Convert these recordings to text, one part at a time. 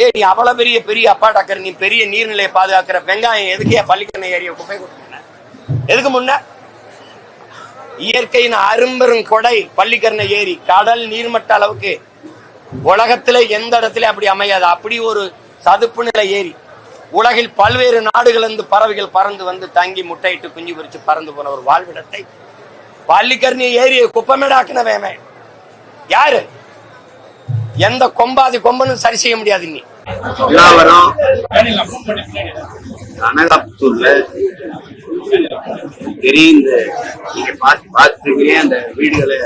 ஏ நீ அவ்வளவு பெரிய பெரிய அப்பாடாக்கர் நீ பெரிய நீர்நிலையை பாதுகாக்கிற வெங்காயம் எதுக்கே பள்ளிக்கண்ணை ஏரிய குப்பை கொடுத்தீங்க எதுக்கு முன்ன? இயற்கையின் அரும்பெரும் கொடை பள்ளிக்கரணை ஏரி கடல் நீர்மட்ட அளவுக்கு உலகத்துல எந்த இடத்துல அப்படி அமையாது. அப்படி ஒரு சதுப்பு நிலை ஏரி உலகில் பல்வேறு நாடுகளிலிருந்து பறவைகள் பறந்து வந்து தங்கி முட்டையிட்டு குஞ்சு குறிச்சு பறந்து போன ஒரு வாழ்விடத்தை பள்ளிக்கரணி ஏரியை குப்பமேடாக்குனவே யாரு? எந்த கொம்பாதி கொம்பனும் சரி செய்ய முடியாது நீ எல்லாவரும் அனகாபுத்தூர்ல தெரிந்த நீங்க பார்த்து பார்த்துருக்கீங்க அந்த வீடுகளை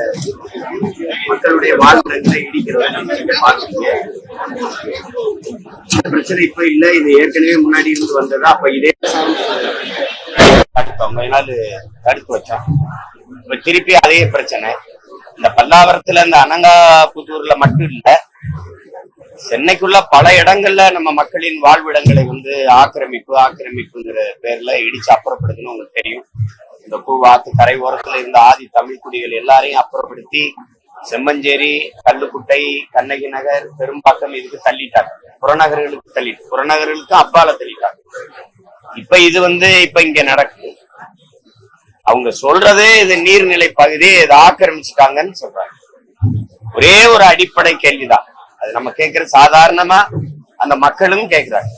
மக்களுடைய வாழ்க்கைகளை இடிக்கிறத நீங்க பார்த்துருக்கீங்க இந்த பிரச்சனை இப்ப இல்ல. இது ஏற்கனவே முன்னாடி இருந்து வந்ததா? அப்ப இதே தடுத்தோம் நாள் தடுத்து வச்சோம் இப்ப திருப்பி அதே பிரச்சனை. இந்த பல்லாவரத்துல இந்த அனங்காபுத்தூர்ல மட்டும் இல்ல. சென்னைக்குள்ள பல இடங்கள்ல நம்ம மக்களின் வாழ்விடங்களை வந்து ஆக்கிரமிப்பு ஆக்கிரமிப்புங்கிற பேர்ல இடிச்சு அப்புறப்படுத்தணும் உங்களுக்கு தெரியும். இந்த பூவாத்து கரை ஓரத்துல இருந்த ஆதி தமிழ் குடிகள் எல்லாரையும் அப்புறப்படுத்தி செம்மஞ்சேரி கல்லுக்குட்டை கண்ணகி நகர் பெரும்பாக்கம் இதுக்கு தள்ளிட்டாங்க. புறநகர்களுக்கு தள்ளிட்டு புறநகர்களுக்கு அப்பால தள்ளிட்டாங்க. இப்ப இது வந்து இப்ப இங்க நடக்குது. அவங்க சொல்றதே இது நீர்நிலை பகுதி இதை ஆக்கிரமிச்சுட்டாங்கன்னு சொல்றாங்க. ஒரே ஒரு அடிப்படை கேள்விதான். அது நம்ம கேட்கிற சாதாரணமா அந்த மக்களும் கேட்கிறாங்க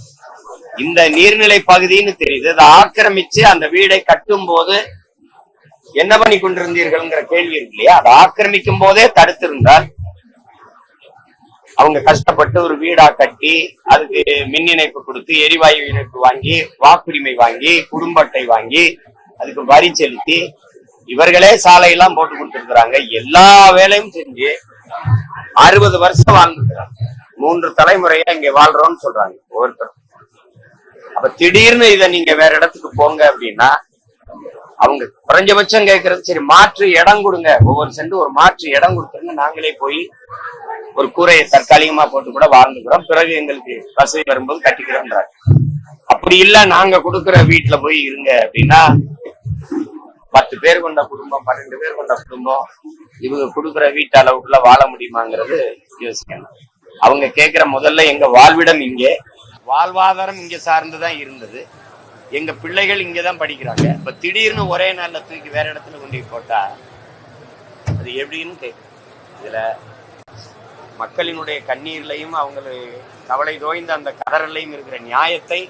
இந்த நீர்நிலை பகுதின்னு தெரியுது. அதை ஆக்கிரமிச்சு அந்த வீடை கட்டும் போது என்ன பண்ணி கொண்டிருந்தீர்கள்ங்கிற கேள்வி இருக்கு இல்லையா? அதை ஆக்கிரமிக்கும் போதே தடுத்திருந்தால் அவங்க கஷ்டப்பட்டு ஒரு வீடா கட்டி அதுக்கு மின் இணைப்பு கொடுத்து எரிவாயு இணைப்பு வாங்கி வாக்குரிமை வாங்கி குடும்ப அட்டை வாங்கி அதுக்கு வரி செலுத்தி இவர்களே சாலையெல்லாம் போட்டு கொடுத்துருக்குறாங்க. எல்லா வேலையும் செஞ்சு அறுபது வருஷம் வாழ்ந்துக்கிறாங்க மூன்று தலைமுறையா இங்க வாழ்றோம்னு சொல்றாங்க ஒவ்வொருத்தரும். அப்ப திடீர்னு இதை நீங்க வேற இடத்துக்கு போங்க அப்படின்னா அவங்க குறைஞ்சபட்சம் கேட்கறது சரி மாற்று இடம் கொடுங்க. ஒவ்வொரு சென்று ஒரு மாற்று இடம் கொடுத்துருங்க. நாங்களே போய் ஒரு கூரையை தற்காலிகமா போட்டு கூட வாழ்ந்துக்கிறோம். பிறகு எங்களுக்கு வசதி வரும்போது கட்டிக்கிறோம்ன்றாங்க. அப்படி இல்ல நாங்க கொடுக்குற வீட்டுல போய் இருங்க அப்படின்னா பத்து பேர் கொண்ட குடும்பம் பன்னெண்டு பேர் கொண்ட குடும்பம் இவங்க கொடுக்குற வீட்டு அளவுக்குள்ள வாழ முடியுமாங்கிறது யோசிக்கணும். அவங்க கேட்கிற முதல்ல எங்க வாழ்விடம் இங்கே வாழ்வாதாரம் இங்க சார்ந்துதான் இருந்தது. எங்க பிள்ளைகள் இங்கதான் படிக்கிறாங்க. இப்ப திடீர்னு ஒரே நாள்ல தூக்கி வேற இடத்துல கொண்டு போட்டா அது எப்படின்னு கேட்கும். இதுல மக்களினுடைய கண்ணீர்லையும் அவங்களை கவலை தோய்ந்த அந்த கதறலையும் இருக்கிற நியாயத்தை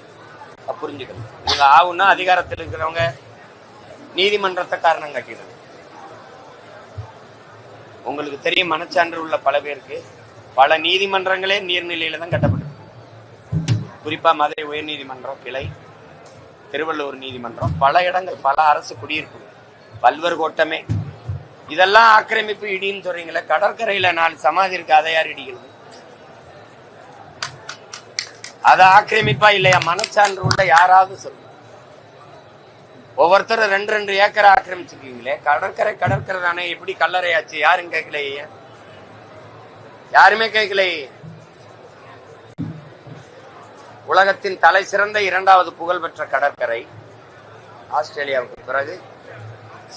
புரிஞ்சுக்கணும். இவங்க ஆகுன்னா அதிகாரத்தில் இருக்கிறவங்க நீதிமன்றத்தை காரணம் காட்டிடுது உங்களுக்கு தெரியும் மனச்சான்று உள்ள பல பேருக்கு பல நீதிமன்றங்களே நீர்நிலையில தான் கட்டப்பட்டது. குறிப்பா மதுரை உயர்நீதிமன்றம் கிளை திருவள்ளூர் நீதிமன்றம் பல இடங்கள் பல அரசு குடியிருப்பு பல்வர் கோட்டமே. இதெல்லாம் ஆக்கிரமிப்பு இடின்னு சொல்றீங்களே கடற்கரையில நாலு சமாதி இருக்கு அதை யார் இடிக்கிறது? அதை ஆக்கிரமிப்பா இல்லையா? மனச்சான்று உள்ள யாராவது சொல்லுங்க. ஒவ்வொருத்தரும் ரெண்டு ரெண்டு ஏக்கரை ஆக்கிரமிச்சிருக்கீங்களே. கடற்கரை கடற்கரை தானே. எப்படி கல்லறையாச்சு? யாரும் கேட்கலையே? யாருமே கேட்கலையே? உலகத்தின் தலை சிறந்த இரண்டாவது புகழ்பெற்ற கடற்கரை ஆஸ்திரேலியாவுக்கு பிறகு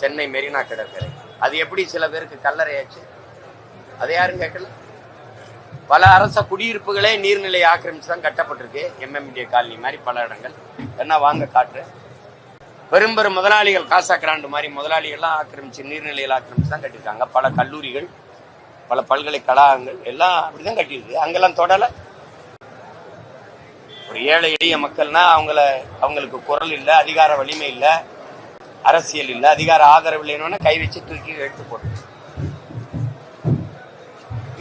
சென்னை மெரினா கடற்கரை. அது எப்படி சில பேருக்கு கல்லறையாச்சு? அதை யாரும் கேட்கல? பல அரச குடியிருப்புகளே நீர்நிலை ஆக்கிரமிச்சு தான் கட்டப்பட்டிருக்கு எம்எம்டிஏ காலனி மாதிரி பல இடங்கள். என்ன வாங்க காற்று பெரும் பெரும் முதலாளிகள் காசா கிராண்டு மாதிரி முதலாளிகள்லாம் ஆக்கிரமிச்சு நீர்நிலையில் ஆக்கிரமிச்சு தான் கட்டியிருக்காங்க. பல கல்லூரிகள் பல பல்கலைக்கழகங்கள் எல்லாம் அப்படிதான் கட்டியிருக்கு. அங்கெல்லாம் தொடலை. ஒரு ஏழை எளிய மக்கள்னா அவங்கள அவங்களுக்கு குரல் இல்லை அதிகார வலிமை இல்லை அரசியல் இல்லை அதிகார ஆதரவு இல்லைன்னு கை வச்சு தூக்கி எடுத்து போட்டு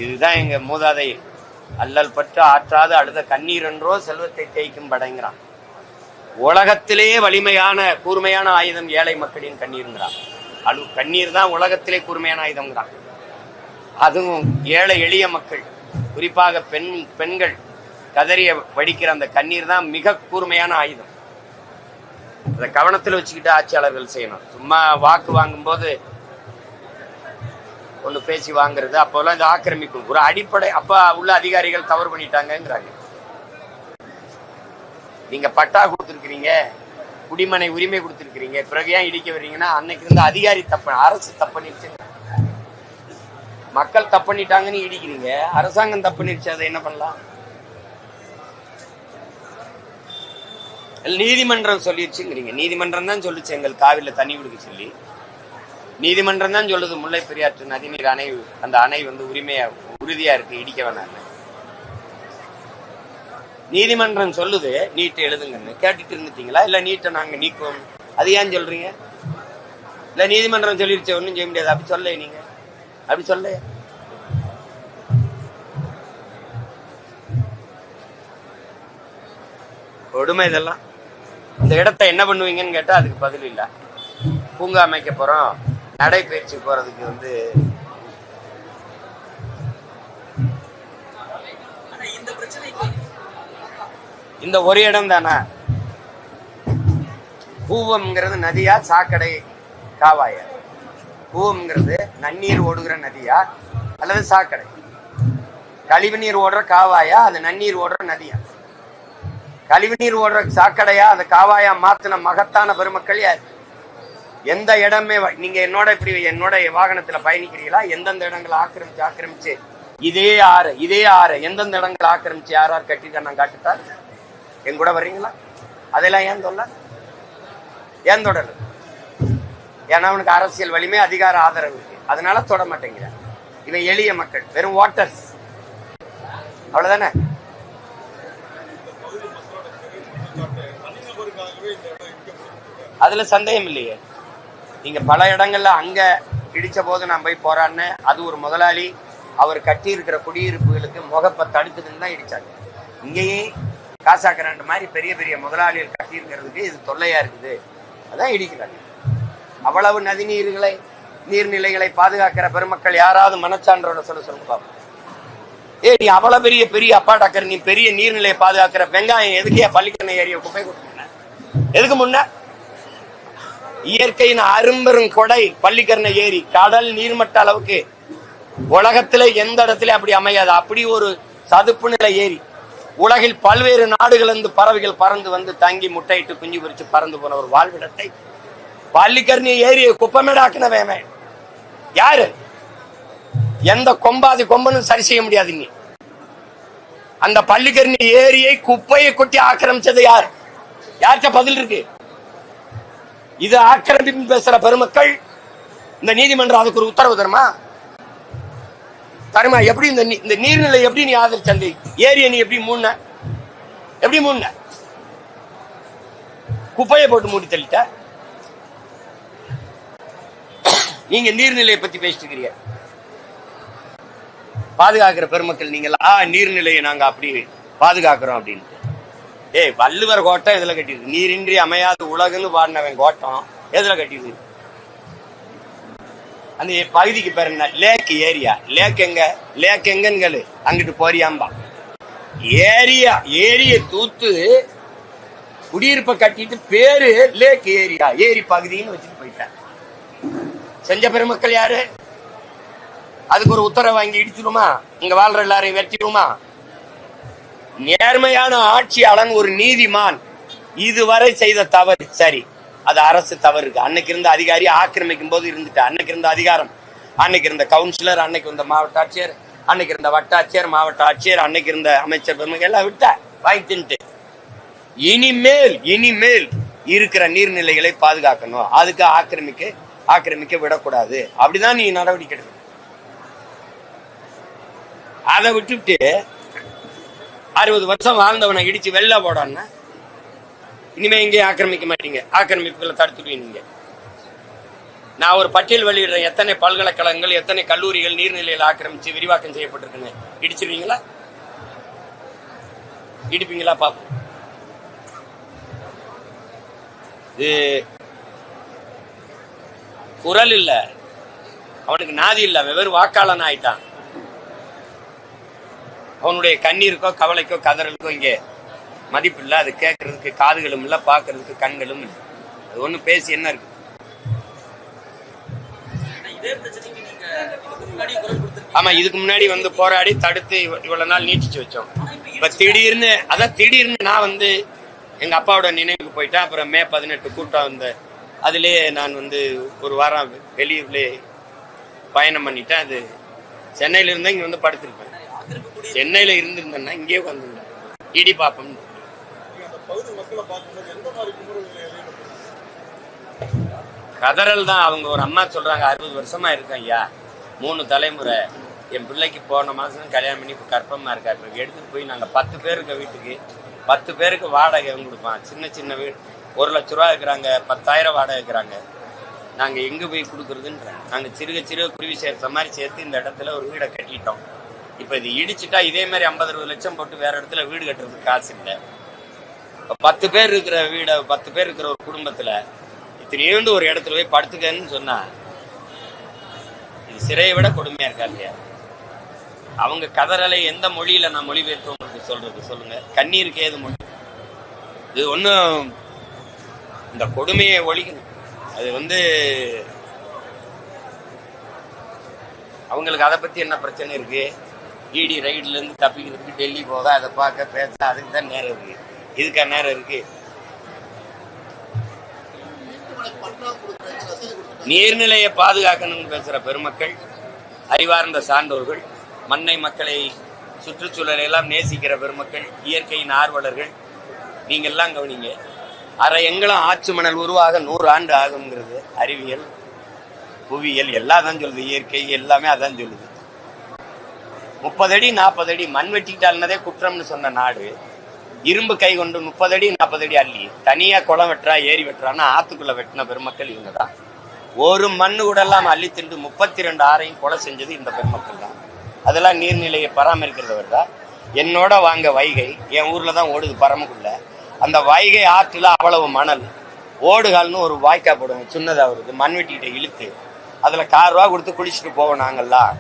இதுதான் எங்க மூதாதை அல்லல் பற்று ஆற்றாது அழுத கண்ணீர் என்றோ செல்வத்தை தேய்க்கும் படைங்கிறான். உலகத்திலேயே வலிமையான கூர்மையான ஆயுதம் ஏழை மக்களின் கண்ணீருங்கிறான். அழு கண்ணீர் தான் உலகத்திலே கூர்மையான ஆயுதம்ங்கிறான். அதுவும் ஏழை எளிய மக்கள் குறிப்பாக பெண் பெண்கள் கதறிய வடிக்கிற அந்த கண்ணீர் தான் மிக கூர்மையான ஆயுதம். அதை கவனத்தில் வச்சுக்கிட்டு ஆட்சியாளர்கள் செய்யணும். சும்மா வாக்கு வாங்கும்போது ஒன்று பேசி வாங்குறது அப்போல்லாம் இது ஆக்கிரமிக்கும். ஒரு அடிப்படை அப்போ உள்ள அதிகாரிகள் தவறு பண்ணிட்டாங்கங்கிறாங்க. நீங்க பட்டா கொடுத்துருக்கிறீங்க குடிமனை உரிமை கொடுத்துருக்கிறீங்க பிறகு ஏன் இடிக்க வர்றீங்கன்னா அன்னைக்கு இருந்த அதிகாரி தப்பு அரசு தப்பண்ணிடுச்சு மக்கள் தப்பண்ணிட்டாங்கன்னு இடிக்கிறீங்க அரசாங்கம் தப்பண்ணிடுச்சு அதை என்ன பண்ணலாம்? நீதிமன்றம் சொல்லிடுச்சுங்கிறீங்க. நீதிமன்றம் தான் சொல்லுச்சு எங்கள் காவிரில தண்ணி கொடுக்க சொல்லி. நீதிமன்றம் தான் சொல்லுது முல்லை பெரியாற்று நதிநீர் அணை அந்த அணை வந்து உரிமையா உறுதியா இருக்கு இடிக்க வேணாம் நீதிமன்றம் சொல்லுது நீட் எழுதுங்கன்னு. கேட்டுட்டு இருந்துட்டீங்களா? இல்லை நீட்டை நாங்கள் நீக்குவோம். அது ஏன் சொல்றீங்க? இல்லை நீதிமன்றம் சொல்லிருச்சு ஒன்றும் செய்ய முடியாது. அப்படி சொல்ல நீங்க. அப்படி சொல்ல கொடுமை இதெல்லாம். இந்த இடத்த என்ன பண்ணுவீங்கன்னு கேட்டால் அதுக்கு பதில் இல்லை. பூங்கா அமைக்க போகிறோம் நடைபயிற்சி போகிறதுக்கு வந்து இந்த ஒரு இடம் தானே? பூவம்ங்கிறது நதியா சாக்கடை காவாயா? பூவம்ங்கிறது நன்னீர் ஓடுகிற நதியா அல்லது சாக்கடை? கழிவு நீர் ஓடுற காவாயா அது நன்னீர் ஓடுற நதியா? கழிவு நீர் ஓடுற சாக்கடையா அது காவாயா மாத்தின மகத்தான பெருமக்கள் யார்? எந்த இடமே நீங்க என்னோட இப்படி என்னோட வாகனத்துல பயணிக்கிறீங்களா எந்தெந்த இடங்களை ஆக்கிரமிச்சு ஆக்கிரமிச்சு? இதே ஆறு இதே ஆறு. எந்தெந்த இடங்களை ஆக்கிரமிச்சு யார் யார் கட்டிட்டு நான் காட்டுட்டா என் கூட வர்றீங்களா? அதெல்லாம் ஏன் சொல்ல ஏன் தொடரு ஏன்னா அவனுக்கு அரசியல் வலிமை அதிகார ஆதரவு இருக்கு. அதனால தொட மாட்டேங்கிறான் இவன் எளிய மக்கள் வெறும் வாட்டர்ஸ் அவ்வளவுதானே? அதுல சந்தேகம் இல்லையே. நீங்க பல இடங்கள்ல அங்க இடிச்ச போது நான் போய் போறான்னு அது ஒரு முதலாளி. அவர் கட்டி இருக்கிற குடியிருப்புகளுக்கு முகப்பை தடுக்குதுன்னு தான் இடிச்சாங்க. இங்கேயே காசா கிராண்ட் மாதிரி பெரிய பெரிய முதலாளிகள் கட்டியிருக்கிறதுக்கு இது தொல்லையா இருக்குது. அதான் இடிக்கிறாங்க அவ்வளவு நதிநீர்களை நீர்நிலைகளை பாதுகாக்கிற பெருமக்கள் யாராவது மனச்சான்றோட சொல்ல சொல்லுங்க பாப்போம். ஏ நீ அவ்வளவு பெரிய பெரிய அப்பா டாக்கர் நீ பெரிய நீர்நிலையை பாதுகாக்கிற வெங்காயம் எதுக்கே பள்ளிக்கண்ணை ஏரிய குப்பை கொடுத்துருங்க எதுக்கு முன்ன? இயற்கையின் அரும்பெரும் கொடை பள்ளிக்கரணை ஏரி கடல் நீர்மட்ட அளவுக்கு உலகத்துல எந்த இடத்துல அப்படி அமையாது. அப்படி ஒரு சதுப்பு நிலை ஏரி உலகில் பல்வேறு நாடுகளிலிருந்து பறவைகள் பறந்து வந்து தங்கி முட்டையிட்டு குஞ்சு பிரித்து பறந்து போன ஒரு வாழ்விடத்தை பள்ளிக்கரணி ஏரியை குப்பமேடாக்குனவன் யாரு? எந்த கொம்பாதி கொம்பனும் சரி செய்ய முடியாது நீ அந்த பள்ளிக்கரணி ஏரியை குப்பையை கொட்டி ஆக்கிரமிச்சது யார்? யார்கிட்ட பதில் இருக்கு? இது ஆக்கிரமிப்பு பேசுற பெருமக்கள் இந்த நீதிமன்றம் அதுக்கு ஒரு உத்தரவு தருமா? தருமா எப்படி இந்த இந்த நீர்நிலை எப்படி நீ ஆதரிச்சந்த ஏரியை நீ எப்படி மூண எப்படி மூண குப்பையை போட்டு மூடி தள்ளிட்ட? நீங்க நீர்நிலையை பத்தி பேசிட்டு இருக்கிறீங்க. பாதுகாக்கிற பெருமக்கள் நீங்களா நீர்நிலையை நாங்க அப்படி பாதுகாக்கிறோம் அப்படின்ட்டு. ஏய் வள்ளுவர் கோட்டம் எதுல கட்டியிருக்கு? நீரின்றி அமையாத உலகுன்னு பாடினவன் கோட்டம் எதுல கட்டியிருக்கு? அந்த பகுதிக்கு பேர் என்ன? லேக் ஏரியா லேக் எங்க? லேக் எங்கன்னு கேளு அங்கிட்டு போறியாம்பா. ஏரியா ஏரிய தூத்து குடியிருப்பை கட்டிட்டு பேரு லேக் ஏரியா ஏரி பகுதின்னு வச்சுட்டு போயிட்டேன். செஞ்ச பெருமக்கள் யாரு? அதுக்கு ஒரு உத்தரவு வாங்கி இடிச்சிருமா இங்க வாழ்ற எல்லாரையும் வெட்டிடுமா நேர்மையான ஆட்சியாளன் ஒரு நீதிமான் இதுவரை செய்த தவறு. சரி. அது அரசு தவறு இருக்கு. அன்னைக்கு இருந்த அதிகாரி ஆக்கிரமிக்கும் போது இருந்துட்டு. அன்னைக்கு இருந்த அதிகாரம். அன்னைக்கு இருந்த கவுன்சிலர் அன்னைக்கு இருந்த மாவட்ட ஆட்சியர் அன்னைக்கு இருந்த வட்டாட்சியர் மாவட்ட ஆட்சியர் அன்னைக்கு இருந்த அமைச்சர் பெருமை எல்லாம் விட்ட வாங்கி தின்ட்டு இனிமேல் இனிமேல் இருக்கிற நீர்நிலைகளை பாதுகாக்கணும். அதுக்கு ஆக்கிரமிக்க ஆக்கிரமிக்க விடக்கூடாது. அப்படிதான் நீ நடவடிக்கை எடுக்கணும். அதை விட்டுவிட்டு அறுபது வருஷம் வாழ்ந்தவனை இடிச்சு வெளில போடான்னா இனிமே எங்கேயும் ஆக்கிரமிக்க மாட்டீங்க. ஆக்கிரமிப்புகளை தடுத்துடுவீங்க நீங்க. நான் ஒரு பட்டியல் வெளியிடுறேன். எத்தனை பல்கலைக்கழகங்கள் எத்தனை கல்லூரிகள் நீர்நிலையில் ஆக்கிரமிச்சு விரிவாக்கம் செய்யப்பட்டிருக்குன்னு. இடிச்சிருவீங்களா? இடிப்பீங்களா? பாப்போம். இது குரல் இல்ல. அவனுக்கு நாதி இல்ல. அவன் வாக்காளன் ஆயிட்டான். அவனுடைய கண்ணீருக்கோ கவலைக்கோ கதறலுக்கோ இங்கே மதிப்பு இல்லை அது கேட்கறதுக்கு காதுகளும் இல்லை பார்க்கறதுக்கு கண்களும் இல்லை. அது ஒன்றும் பேசி என்ன இருக்கு? ஆமா இதுக்கு முன்னாடி வந்து போராடி தடுத்து இவ- இவ்வளவு நாள் நீட்டிச்சு வச்சோம். இப்ப திடீர்னு அதான் திடீர்னு நான் வந்து எங்க அப்பாவோட நினைவுக்கு போயிட்டேன். அப்புறம் மே பதினெட்டு கூட்டம் வந்த அதுலயே நான் வந்து ஒரு வாரம் வெளியூர்ல பயணம் பண்ணிட்டேன். அது சென்னையில இருந்தா இங்க வந்து படுத்திருப்பேன். சென்னையில இருந்திருந்தேன்னா இங்கேயே வந்துருந்தேன் இடி பாப்போம் பகுதி மக்களை பார்க்கும்போது எந்த மாதிரி குமுறல்களை எதிர்கொள்றீங்க? கதறல் தான் அவங்க ஒரு அம்மா சொல்றாங்க அறுபது வருஷமா இருக்கேன் ஐயா. மூணு தலைமுறை. என் பிள்ளைக்கு போன மாதம் கல்யாணம் பண்ணி இப்போ கற்பமாக இருக்கா இப்போ எடுத்துட்டு போய் நாங்க பத்து பேர் இருக்க வீட்டுக்கு பத்து பேருக்கு வாடகை கொடுப்பான். சின்ன சின்ன வீடு ஒரு லட்ச ரூபா இருக்கிறாங்க பத்தாயிரம் வாடகை இருக்கிறாங்க நாங்க எங்க போய் கொடுக்குறதுன்றாங்க. நாங்க சிறுக சிறுக குருவி சேர்த்த மாதிரி சேர்த்து இந்த இடத்துல ஒரு வீடை கட்டிட்டோம். இப்போ இது இடிச்சுட்டா இதே மாதிரி ஐம்பது அறுபது லட்சம் போட்டு வேற இடத்துல வீடு கட்டுறதுக்கு காசு இல்லை. பத்து பேர் இருக்கிற வீடை பத்து பேர் இருக்கிற ஒரு குடும்பத்துல இத்தனையோண்டு ஒரு இடத்துல போய் படுத்துக்கன்னு சொன்னா இது சிறையை விட கொடுமையா இருக்கா இல்லையா? அவங்க கதறலை எந்த மொழியில நான் மொழிபெயர்த்து உங்களுக்கு சொல்றது சொல்லுங்க. கண்ணீருக்கு ஏது மொழி? இது ஒன்றும் இந்த கொடுமையை ஒழிக்கணும் அது வந்து அவங்களுக்கு அதை பத்தி என்ன பிரச்சனை இருக்கு? இடி ரைட்ல இருந்து தப்பிக்கிறதுக்கு டெல்லி போக அதை பார்க்க பேச அதுக்கு தான் நேரம் இருக்கு. இதுக்கா நேரம் இருக்கு. நீர்நிலையை பாதுகாக்கணும்னு பேசுற பெருமக்கள் அறிவார்ந்த சான்றோர்கள் மண்ணை மக்களை சுற்றுச்சூழலை எல்லாம் நேசிக்கிற பெருமக்கள் இயற்கையின் ஆர்வலர்கள் நீங்க எல்லாம் கவனிங்க. அரை எங்களும் ஆச்சு மணல் உருவாக நூறு ஆண்டு ஆகுங்கிறது அறிவியல் புவியியல் எல்லாம் தான் சொல்லுது. இயற்கை எல்லாமே அதான் சொல்லுது. முப்பது அடி நாற்பது அடி மண் வெட்டிக்கிட்டால்னதே குற்றம்னு சொன்ன நாடு இரும்பு கை கொண்டு முப்பது அடி நாற்பது அடி அள்ளி தனியாக குளம் வெட்டுறா ஏரி வெட்டுறான்னா ஆற்றுக்குள்ளே வெட்டின பெருமக்கள் இவங்க தான் ஒரு மண்ணு கூட இல்லாமல் அள்ளி திண்டு முப்பத்தி ரெண்டு ஆறையும் கொலை செஞ்சது இந்த பெருமக்கள் தான். அதெல்லாம் நீர்நிலையை பராமரிக்கிறவர் தான் என்னோட வாங்க வைகை என் ஊரில் தான் ஓடுது பரமக்குள்ள. அந்த வைகை ஆற்றுல அவ்வளவு மணல். ஓடுகால்னு ஒரு வாய்க்கா போடுவோம் சின்னதாக வருது மண் வெட்டிக்கிட்ட இழுத்து. அதில் கார் ரூபா கொடுத்து குளிச்சுட்டு போவோம் நாங்கள்லாம்.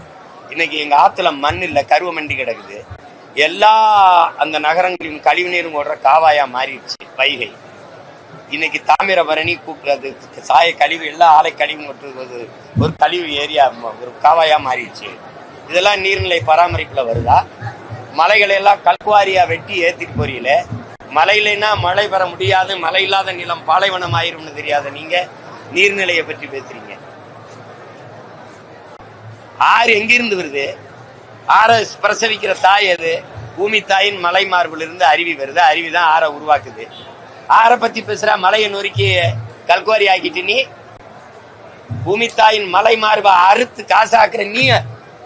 இன்னைக்கு எங்கள் ஆற்றுல மண் இல்லை கருவ மண்டி கிடக்குது. எல்லா அந்த நகரங்களின் கழிவு நீரும் ஓடுற காவாயா மாறிடுச்சு வைகை. இன்னைக்கு தாமிரபரணி கூப்பிடுறது சாய கழிவு எல்லா ஆலை கழிவு மற்றும் ஒரு கழிவு ஏரியா ஒரு காவாயா மாறிடுச்சு. இதெல்லாம் நீர்நிலை பராமரிப்புல வருதா? மலைகளை எல்லாம் கல்குவாரியா வெட்டி ஏத்திட்டு போறீங்களே? மழை மழை பெற முடியாது மழை இல்லாத நிலம் பாலைவனம் ஆயிரும்னு தெரியாத நீங்க நீர்நிலையை பற்றி பேசுறீங்க. ஆறு எங்கிருந்து வருது? ஆற பிரசவிக்கிற தாய் அது பூமி தாயின் மலை மார்பில் இருந்து அருவி வருது. அருவி தான் ஆறை உருவாக்குது. ஆற பத்தி பேசுற. மலையை நொறுக்கி கல்குவாரி ஆக்கிட்டு நீ பூமி தாயின் மலை மார்பை அறுத்து காசாக்குற நீ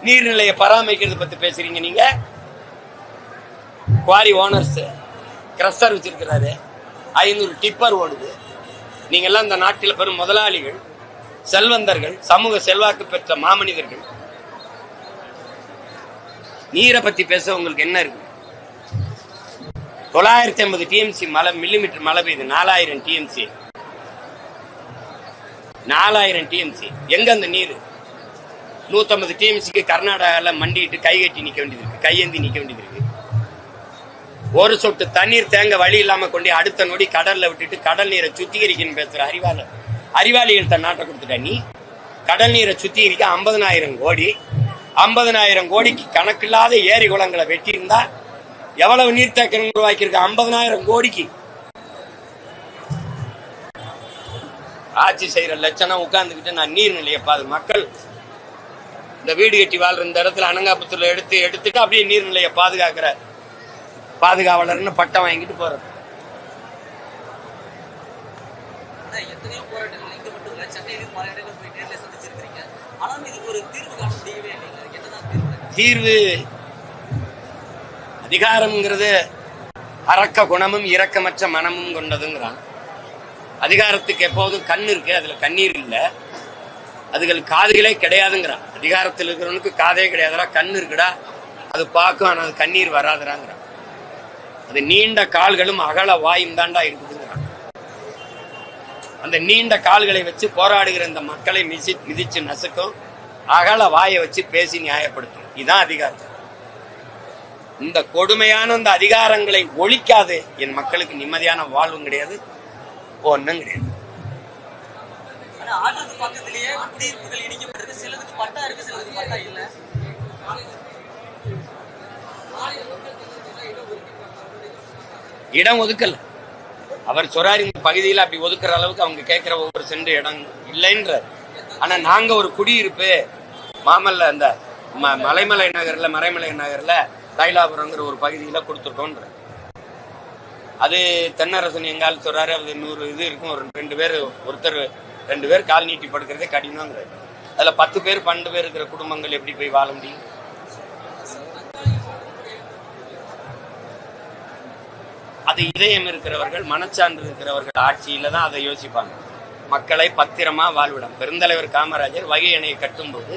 நீர்நிலையை பராமரிக்கிறது பத்தி பேசுறீங்க நீங்க. குவாரி ஓனர்ஸ் கிரஸ்டர் வச்சிருக்கிறாரு. ஐநூறு டிப்பர் ஓடுது. நீங்க எல்லாம் இந்த நாட்டில் பெரும் முதலாளிகள் செல்வந்தர்கள் சமூக செல்வாக்கு பெற்ற மாமனிதர்கள். நீரை பத்தி பேச உங்களுக்கு என்ன இருக்கு? தொள்ளாயிரத்தி ஐம்பது டிஎம்சி மழை மில்லிமீட்டர் மழை பெய்யுது. நாலாயிரம் டிஎம்சி நாலாயிரம் டிஎம்சி எங்க அந்த நீர்? நூத்தம்பது டிஎம்சிக்கு கர்நாடகால மண்டிட்டு கை கட்டி நிக்க வேண்டியது இருக்கு. கையேந்தி நிக்க வேண்டியது இருக்கு. ஒரு சொட்டு தண்ணீர் தேங்க வழி இல்லாம கொண்டு அடுத்த நொடி கடல்ல விட்டுட்டு கடல் நீரை சுத்திகரிக்கணும் பேசுற அறிவாளர் அறிவாளிகள் தன் நாட்டை கொடுத்துட்ட நீ. கடல் நீரை சுத்திகரிக்க ஐம்பதனாயிரம் கோடி. ஐம்பதனாயிரம் கோடிக்கு கணக்கில்லாத ஏரி குளங்களை வெட்டியிருந்தா எவ்வளவு நீர்த்தேக்கம் உருவாக்கியிருக்க? ஐம்பதனாயிரம் கோடிக்கு. ஆட்சி செய்யற லட்சணம் உட்கார்ந்துக்கிட்டு நான் நீர்நிலையை பாது மக்கள் இந்த வீடு கட்டி வாழ்ற இந்த இடத்துல அனங்காபுத்தூர்ல எடுத்து எடுத்துட்டு அப்படியே நீர்நிலையை பாதுகாக்கிற பாதுகாவலர்னு பட்டம் வாங்கிட்டு போறது. எத்தனையோ போராட்டங்கள். இங்க மட்டும் இல்ல சென்னையிலும் பல இடங்கள் போய் ஆனாலும் இது ஒரு தீர்வு தீர்வு. அதிகாரம்ங்கிறது அரக்க குணமும் இரக்கமற்ற மனமும் கொண்டதுங்கிறான். அதிகாரத்துக்கு எப்போதும் கண் இருக்கு அதுல கண்ணீர் இல்ல. அதுகள் காதுகளே கிடையாதுங்கிறான். அதிகாரத்தில் இருக்கிறவனுக்கு காதே கிடையாதுடா கண் இருக்குடா. அது பார்க்கும் ஆனா அது கண்ணீர் வராதுடாங்கிறான். அது நீண்ட கால்களும் அகல வாயும் தாண்டா இருக்குதுங்கிறான். அந்த நீண்ட கால்களை வச்சு போராடுகிற இந்த மக்களை மிதி மிதிச்சு நசுக்கும் அகல வாயை வச்சு பேசி நியாயப்படுத்தும். இதுதான் அதிகாரம். இந்த கொடுமையான இந்த அதிகாரங்களை ஒழிக்காது. என் மக்களுக்கு நிம்மதியான வாழ்வும் கிடையாது ஒன்றும் கிடையாது. இடம் ஒதுக்கல. அவர் சொராரி பகுதியில் அப்படி ஒதுக்குற அளவுக்கு அவங்க கேட்கிற ஒவ்வொரு சென்று இடம் இல்லைன்றார். ஆனா நாங்க ஒரு குடியிருப்பு மாமல்ல அந்த ம- மலைமலை நகர்ல மறைமலை நகர்ல தைலாபுரங்கிற ஒரு பகுதியில கொடுத்துருக்கோன்ற அது தென்னரசன் எங்கால் சொல்றாரு அது நூறு இது இருக்கும் ஒரு ரெண்டு பேர் ஒருத்தர் ரெண்டு பேர் கால் நீட்டி படுக்கிறதே கடினங்கிறது அதுல பத்து பேர் பன்னெண்டு பேர் இருக்கிற குடும்பங்கள் எப்படி போய் வாழ முடியும்? அது இதயம் இருக்கிறவர்கள் மனச்சான்று இருக்கிறவர்கள் ஆட்சியில தான் அதை யோசிப்பாங்க. மக்களை பத்திரமா வாழ்விடம். பெருந்தலைவர் காமராஜர் வகை அணையை கட்டும்போது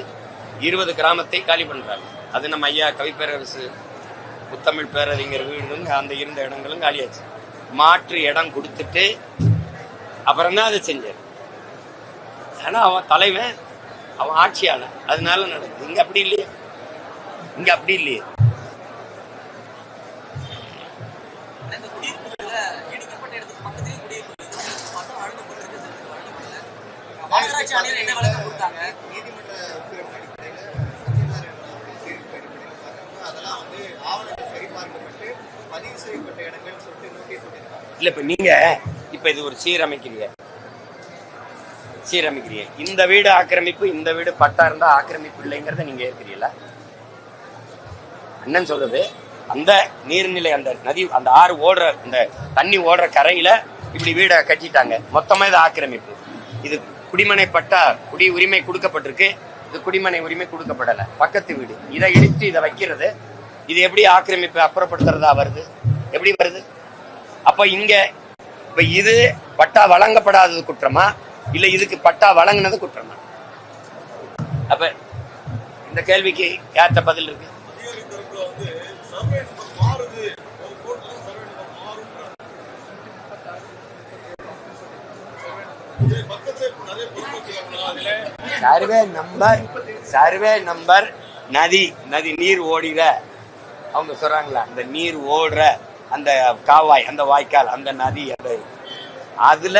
இருபது கிராமத்தை காலி பண்றாங்க அது நம்ம ஐயா கவிப்பேரரசு முத்தமிழ் பேரறிஞர் வீடும் அந்த இருந்த இடங்களும் காலியாச்சு. மாற்று இடம் கொடுத்துட்டு அப்புறம் தான் அதை செஞ்சார். ஆனா அவன் தலைவன் அவன் ஆட்சியாளன். அதனால நடக்குது இங்க அப்படி இல்லையே. இங்க அப்படி இல்லையே. இந்த இல்ல இப்ப நீங்க இப்ப இது ஒரு சீரமைக்கிறீங்க. சீரமைக்கிறீங்க. இந்த வீடு ஆக்கிரமிப்பு இந்த வீடு பட்டா இருந்தா ஆக்கிரமிப்பு இல்லைங்கிறத நீங்க ஏற்கிறீங்களா அண்ணன் சொல்றது அந்த நீர்நிலை அந்த நதி அந்த ஆறு ஓடுற இந்த தண்ணி ஓடுற கரையில இப்படி வீடை கட்டிட்டாங்க. மொத்தமா இது ஆக்கிரமிப்பு. இது குடிமனை பட்டா குடி உரிமை கொடுக்கப்பட்டிருக்கு. இது குடிமனை உரிமை கொடுக்கப்படல. பக்கத்து வீடு. இதை இடித்து இதை வைக்கிறது. இது எப்படி ஆக்கிரமிப்பு அப்புறப்படுத்துறதா வருது? எப்படி வருது? அப்ப இங்க இப்ப இது பட்டா வழங்கப்படாதது குற்றமா? இல்ல இதுக்கு பட்டா வழங்கினது குற்றமா? அப்ப இந்த கேள்விக்கு யார்கிட்ட பதில் இருக்கு? Survey number survey number survey number survey number நதி நதி நீர் ஓடிற. அவங்க சொல்றாங்களா அந்த நீர் ஓடுற. அந்த காவாய் அந்த வாய்க்கால் அந்த நதி அந்த அதுல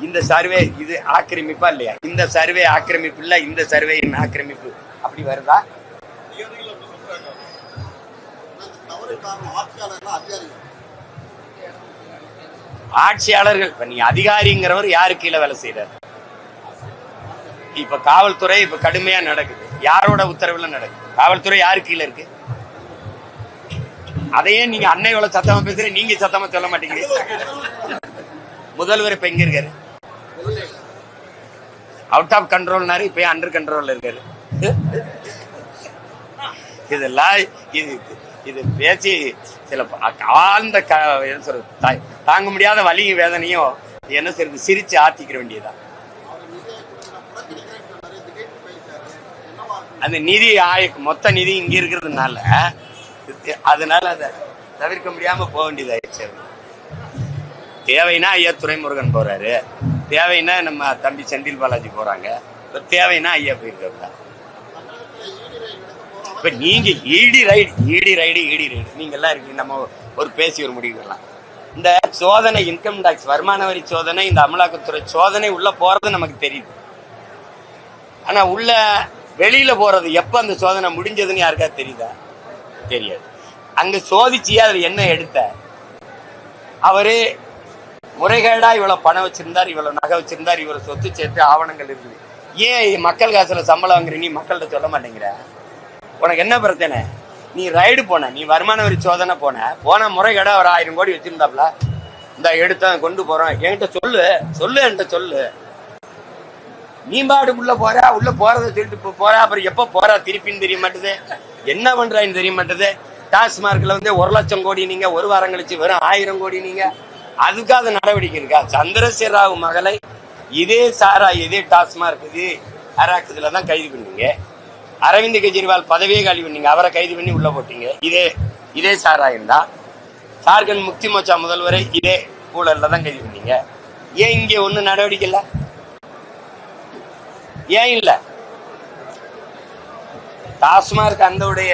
இந்த சர்வே இது ஆக்கிரமிப்பா இல்லையா? இந்த சர்வே ஆக்கிரமிப்பு இல்ல இந்த சர்வே ஆக்கிரமிப்பு அப்படி வருதா? ஆட்சியாளர்கள் இப்ப நீ அதிகாரிங்கிறவர் யாரு கீழே வேலை செய்யறாரு இப்ப காவல்துறை இப்ப கடுமையா நடக்குது. யாரோட உத்தரவுல நடக்குது? காவல்துறை யாரு கீழே இருக்கு? அதையே நீங்க அன்னை எவ்வளவு சத்தமா பேசுற நீங்க சத்தமா சொல்ல மாட்டேங்கிறீங்க. முதல்வர் இப்ப எங்க இருக்காரு? அவுட் ஆஃப் கண்ட்ரோல்னாரு இப்ப அண்டர் கண்ட்ரோல்ல இருக்காரு. இதெல்லாம் இது இது பேசி சில ஆழ்ந்த என்ன சொல்றது தாங்க முடியாத வலியும் வேதனையும் என்ன சொல்றது சிரிச்சு ஆத்திக்கிற வேண்டியதா அந்த நிதி ஆய மொத்த நிதி இங்க இருக்கிறதுனால அதனால அதை தவிர்க்க முடியாம போக வேண்டியதாயிடுச்சு தேவைன்னா ஐயா துரைமுருகன் போறாரு. தேவைன்னா நம்ம தம்பி செந்தில் பாலாஜி போறாங்க. தேவைன்னா ஐயா போயிருக்காங்க இப்ப நீங்க ED raid ED raid ED raid. நீங்க எல்லாம் இருக்கீங்க நம்ம ஒரு பேசி ஒரு முடிவு வரலாம் இந்த சோதனை இன்கம் டாக்ஸ் வருமான வரி சோதனை இந்த அமலாக்கத்துறை சோதனை உள்ள போறது நமக்கு தெரியுது. ஆனா உள்ள வெளியில போறது எப்ப அந்த சோதனை முடிஞ்சதுன்னு யாருக்காவது தெரியுதா? தெரியாது. அங்க சோதிச்சு அதுல என்ன எடுத்த? அவரு முறைகேடா இவ்வளவு பணம் வச்சிருந்தார் இவ்வளவு நகை வச்சிருந்தார் இவ்வளவு சொத்து சேர்த்து ஆவணங்கள் இருக்குது ஏன் மக்கள் காசுல சம்பளம் வாங்குற நீ மக்கள்கிட்ட சொல்ல மாட்டேங்கிற? உனக்கு என்ன பிரச்சனை? நீ ரைடு போன நீ வருமான வரி சோதனை போன போன முறைகேடா ஒரு ஆயிரம் கோடி வச்சிருந்தாப்ல. இந்த எடுத்த கொண்டு போறோம். என்கிட்ட சொல்லு சொல்லு என்கிட்ட சொல்லு. நீ உள்ள போறா உள்ள போறத திருட்டு போறா அப்புறம் எப்ப போறா திருப்பின்னு தெரிய மாட்டேது. என்ன பண்றான்னு தெரிய மாட்டேது. டாஸ்மார்க்ல வந்து ஒரு லட்சம் கோடி நீங்க ஒரு வாரம் கழிச்சு வெறும் ஆயிரம் கோடி நீங்க. அதுக்காக நடவடிக்கை இருக்கா? சந்திரசேகர் ராவ் மகளை இதே சாரா இதே டாஸ்மார்க் இது அராக்கத்துல தான் கைது பண்ணீங்க. அரவிந்த் கெஜ்ரிவால் பதவியே காலி பண்ணீங்க. அவரை கைது பண்ணி உள்ள போட்டீங்க. இதே இதே சாராயம் தான் ஜார்க்கண்ட் முக்தி மோச்சா முதல்வரை இதே ஊழல்ல தான் கைது பண்ணீங்க. ஏன் இங்கே ஒன்றும் நடவடிக்கை இல்லை? ஏன் இல்ல? டாஸ்மார்க் அந்தவுடைய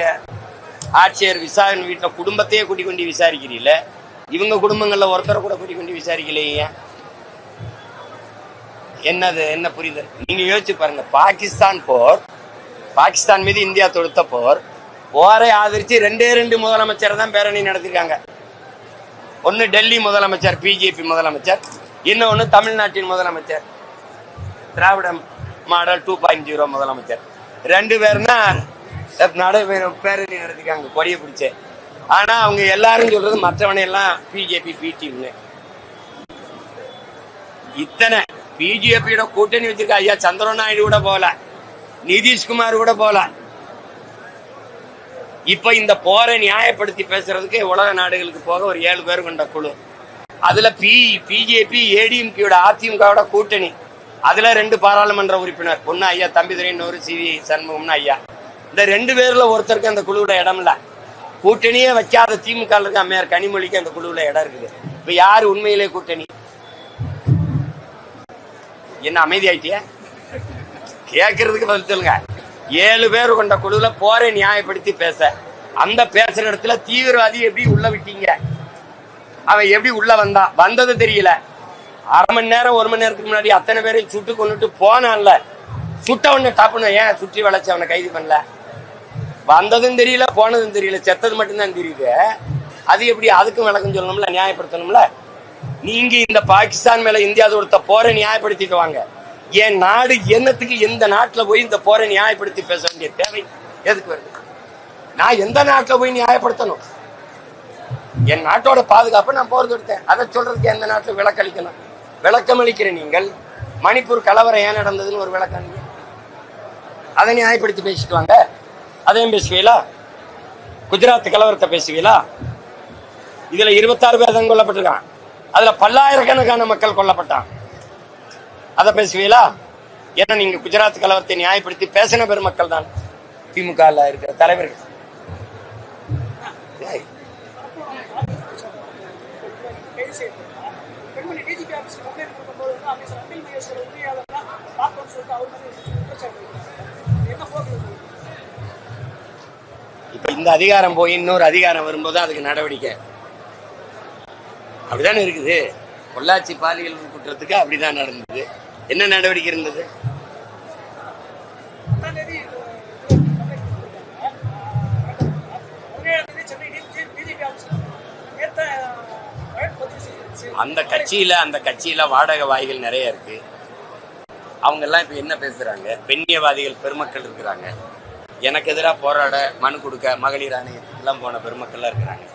ஆட்சியர் விசாரணை வீட்டில் குடும்பத்தையே கூட்டி கொண்டு விசாரிக்கிறீல்ல? இவங்க குடும்பங்களில் ஒருத்தரை கூட கூட்டி கொண்டு விசாரிக்கலையே என்னது என்ன புரியுது நீங்க யோசிச்சு பாருங்க. பாகிஸ்தான் போர் பாகிஸ்தான் மீது இந்தியா தொடுத்த போர் போரை ஆதரிச்சு ரெண்டே ரெண்டு முதலமைச்சர் தான் பேரணி நடத்திருக்காங்க. ஒன்னு டெல்லி முதலமைச்சர் பிஜேபி முதலமைச்சர் இன்னொன்னு தமிழ்நாட்டின் முதலமைச்சர். Dravida model two point zero முதலமைச்சர். ரெண்டு பேரும் தான் நடைபெறும் பேரணி நடத்திக்காங்க கொடியை பிடிச்சு. ஆனா அவங்க எல்லாரும் சொல்றது மற்றவனை எல்லாம் பிஜேபி பி டீம்னு இத்தனை பிஜேபியோட கூட்டணி வச்சிருக்க ஐயா சந்திர நாயுடு கூட போல நிதிஷ்குமார் கூட போல இப்ப இந்த போரை நியாயப்படுத்தி பேசுறதுக்கு உலக நாடுகளுக்கு போக ஒரு ஏழு பேர் கொண்ட குழு. அதுல பி பிஜேபி ஏடிஎம்கேட அதிமுகவோட கூட்டணி. அதுல ரெண்டு பாராளுமன்ற உறுப்பினர் ஒன்னு ஐயா தம்பிதுரை இன்னொரு சி வி சண்முகம்னு ஐயா. இந்த ரெண்டு பேர்ல ஒருத்தருக்கு அந்த குழுவோட இடம் இல்ல. கூட்டணியே வைக்காத திமுக இருக்கு அம்மையார் கனிமொழிக்கு அந்த குழுவுல இடம் இருக்குது. இப்ப யாரு உண்மையிலே கூட்டணி? என்ன அமைதியாயிட்டியா? கேட்கறதுக்கு பதில் சொல்லுங்க. ஏழு பேர் கொண்ட குழுல போரை நியாயப்படுத்தி பேச. அந்த பேசுற இடத்துல தீவிரவாதி எப்படி உள்ள விட்டீங்க? அவன் எப்படி உள்ள வந்தான் வந்தது தெரியல. அரை மணி நேரம் ஒரு மணி நேரத்துக்கு முன்னாடி அத்தனை பேரையும் சுட்டு கொண்டுட்டு போனான்ல. சுட்டவன உடனே டாப்புன ஏன் சுற்றி வளைச்சு அவனை கைது பண்ணல? வந்ததும் தெரியல போனதும் தெரியல. செத்தது மட்டும்தான் தெரியுது. அது எப்படி அதுக்கும் விளக்கம் சொல்லணும்ல நியாயப்படுத்தணும்ல? நீங்க இந்த பாகிஸ்தான் மேல இந்தியா தொடுத்த போரை நியாயப்படுத்திட்டு வாங்க. என் நாடு என்னத்துக்கு எந்த நாட்டுல போய் இந்த போரை நியாயப்படுத்தி பேச வேண்டிய தேவை எதுக்கு வருது? நான் எந்த நாட்டுல போய் நியாயப்படுத்தணும்? என் நாட்டோட பாதுகாப்பு நான் போர் எடுத்தேன் அதை சொல்றதுக்கு எந்த நாட்டுல விளக்களிக்கணும் விளக்கம் அளிக்கிற நீங்கள் மணிப்பூர் கலவரம் ஏன் நடந்ததுன்னு ஒரு விளக்கம் அதை நியாயப்படுத்தி பேசிக்குவாங்க அதையும் பேசுவீங்களா? குஜராத் கலவரத்தை பேசுவீங்களா? இதுல இருபத்தாறு பேர் தான் கொல்லப்பட்டிருக்கான் அதுல பல்லாயிரக்கணக்கான மக்கள் கொல்லப்பட்டான் அதை பேசுவீங்களா? ஏன்னா நீங்க குஜராத் கலவரத்தை நியாயப்படுத்தி பேசின பெருமக்கள் தான். திமுக இருக்கிற தலைவர்கள். வந்து அமைச்சர் அன்பில் மகேஸ்வரர் உதவியாளர்லாம் பார்த்தோம்னு சொல்லிட்டு அவர் மேலே குற்றச்சாட்டு என்ன போக்குல போகுது இந்த அதிகாரம் போய் இன்னொரு அதிகாரம் வரும்போது அதுக்கு நடவடிக்கை. அப்படிதானே இருக்குது. பொள்ளாச்சி பாலியல் குற்றத்துக்கு அப்படிதான் நடந்தது. என்ன நடவடிக்கை இருந்தது? அந்த கட்சியில அந்த கட்சியில வாடகை வாய்கள் நிறைய இருக்கு. அவங்க எல்லாம் இப்ப என்ன பேசுறாங்க? பெண்ணியவாதிகள் பெருமக்கள் இருக்கிறாங்க. எனக்கு எதிராக போராட மனு கொடுக்க மகளிர் ஆணையத்துக்கெல்லாம் போன பெருமக்கள்லாம் இருக்கிறாங்க.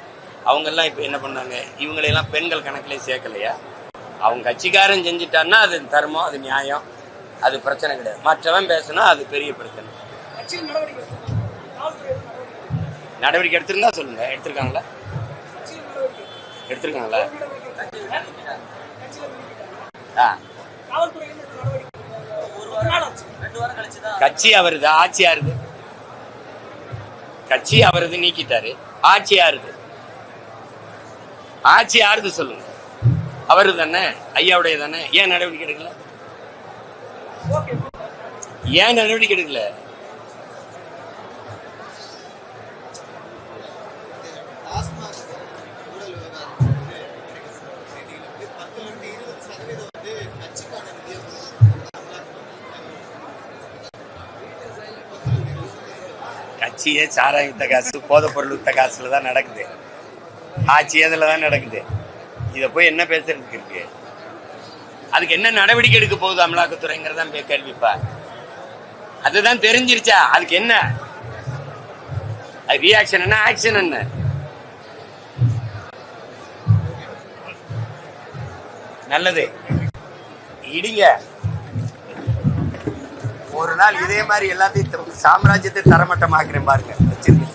அவங்க எல்லாம் இப்ப என்ன பண்ணாங்க? இவங்களையெல்லாம் பெண்கள் கணக்கிலே சேர்க்கலையா? அவங்க கட்சிக்காரன் செஞ்சுட்டான்னா அது தர்மம் அது நியாயம் அது பிரச்சனை கிடையாது. மற்றவன் பேசுனா அது பெரிய பிரச்சனை. நடவடிக்கை எடுத்திருந்தா சொல்லுங்க. எடுத்திருக்காங்களா? எடுத்திருக்காங்களா? கட்சி அவருது ஆட்சி இருக்கு கட்சி அவரது நீக்கிட்டாரு ஆட்சி யாருது? ஆட்சி யாருது சொல்லுங்க. அவரு தானே ஐயாவுடைய தானே? ஏன் நடவடிக்கை எடுக்கல? ஏன் நடவடிக்கை எடுக்கல? ஆட்சியே சாராயம் காசு போதைப் பொருள் காசுல தான் நடக்குது. ஆட்சி அதில் தான் நடக்குது? இத போய் என்ன பேசுறதுக்கு இருக்கு? அதுக்கு என்ன நடவடிக்கை எடுக்க போகுது அமலாக்கத்துறைங்கிறதான் பே- கேள்விப்பா. அதுதான் தெரிஞ்சிருச்சா? அதுக்கு என்ன? அது ரியாக்ஷன் என்ன? ஆக்ஷன் என்ன? நல்லது. இடிங்க. ஒரு நாள் இதே மாதிரி எல்லாத்தையும் சாம்ராஜ்யத்தை தரமட்டமாக்குறேன் பாருங்க. வச்சிருக்கேன்